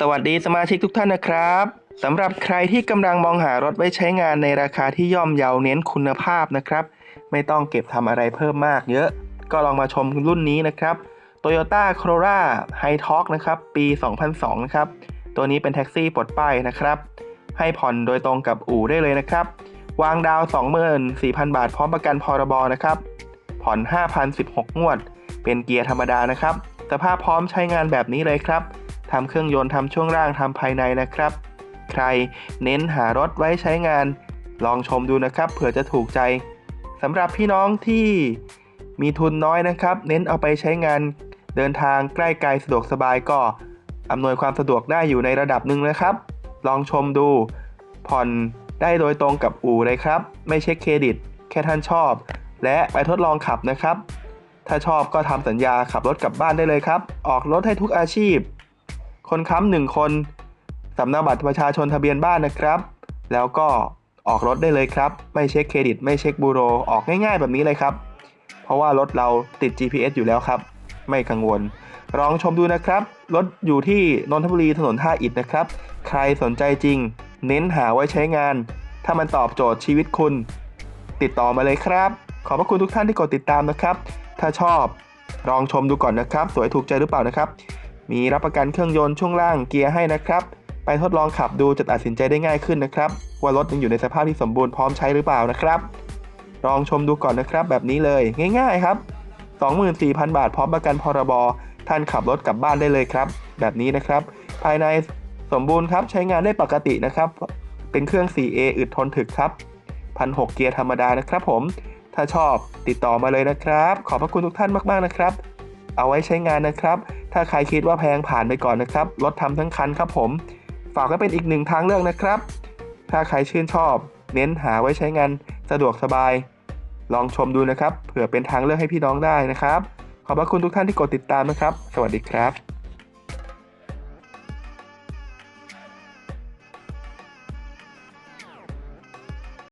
สวัสดีสมาชิกทุกท่านนะครับสำหรับใครที่กำลังมองหารถไว้ใช้งานในราคาที่ย่อมเยาเน้นคุณภาพนะครับ ไม่ต้องเก็บทำอะไรเพิ่มมากเยอะ ก็ลองมาชมรุ่นนี้นะครับ Toyota Corolla h i t o c นะครับ ปี 2002 นะครับ ตัวนี้เป็นแท็กซี่ปลดป้ายนะครับ ให้ผ่อนโดยตรงกับอู่ได้เลยนะครับ วางดาว 24,000 บาทพร้อมประกันพรบนะครับ ผ่อน 5,016 งวด เป็นเกียร์ธรรมดานะครับ สภาพพร้อมใช้งานแบบนี้เลยครับ ทำเครื่องยนต์ทำช่วงล่างทำภายในนะครับ ใครเน้นหารถไว้ใช้งาน ลองชมดูนะครับ เผื่อจะถูกใจสำหรับพี่น้องที่มีทุนน้อยนะครับ เน้นเอาไปใช้งานเดินทางใกล้ไกลสะดวกสบายก็อำนวยความสะดวกได้อยู่ในระดับหนึ่งนะครับ ลองชมดู ผ่อนได้โดยตรงกับอู่เลยครับ ไม่เช็คเครดิต แค่ท่านชอบ และไปทดลองขับนะครับ ถ้าชอบก็ทำสัญญาขับรถกลับบ้านได้เลยครับ ออกรถให้ทุกอาชีพ คนค้ำหนึ่งคนสำเนาบัตรประชาชนทะเบียนบ้านนะครับ แล้วก็ออกรถได้เลยครับ ไม่เช็คเครดิต ไม่เช็คบูโร ออกง่ายๆแบบนี้เลยครับ เพราะว่ารถเราติด GPS อยู่แล้วครับ ไม่กังวลลองชมดูนะครับ รถอยู่ที่นนทบุรีถนนท่าอิฐนะครับ ใครสนใจจริง เน้นหาไว้ใช้งาน ถ้ามันตอบโจทย์ชีวิตคุณ ติดต่อมาเลยครับ ขอบพระคุณทุกท่านที่กดติดตามนะครับ ถ้าชอบลองชมดูก่อนนะครับ สวยถูกใจหรือเปล่านะครับ มีรับประกันเครื่องยนต์ช่วงล่างเกียร์ให้นะครับ ไปทดลองขับดูจะตัดสินใจได้ง่ายขึ้นนะครับ ว่ารถยังอยู่ในสภาพที่สมบูรณ์พร้อมใช้หรือเปล่านะครับ ลองชมดูก่อนนะครับ แบบนี้เลยง่ายๆครับ 24,000 บาทพร้อมประกันพรบท่านขับรถกลับบ้านได้เลยครับ แบบนี้นะครับ ภายในสมบูรณ์ครับใช้งานได้ปกตินะครับ เป็นเครื่อง 4A อึดทนถึกครับ1,600เกียร์ธรรมดานะครับผมถ้าชอบติดต่อมาเลยนะครับ ขอบพระคุณทุกท่านมาก ๆ นะครับ เอาไว้ใช้งานนะครับ ถ้าใครคิดว่าแพงผ่านไปก่อนนะครับรถทำทั้งคันครับผม ฝากก็เป็นอีกหนึ่งทางเลือกนะครับ ถ้าใครชื่นชอบ เน้นหาไว้ใช้งานสะดวกสบาย ลองชมดูนะครับ เผื่อเป็นทางเลือกให้พี่น้องได้นะครับ ขอบพระคุณทุกท่านที่กดติดตามนะครับ สวัสดีครับ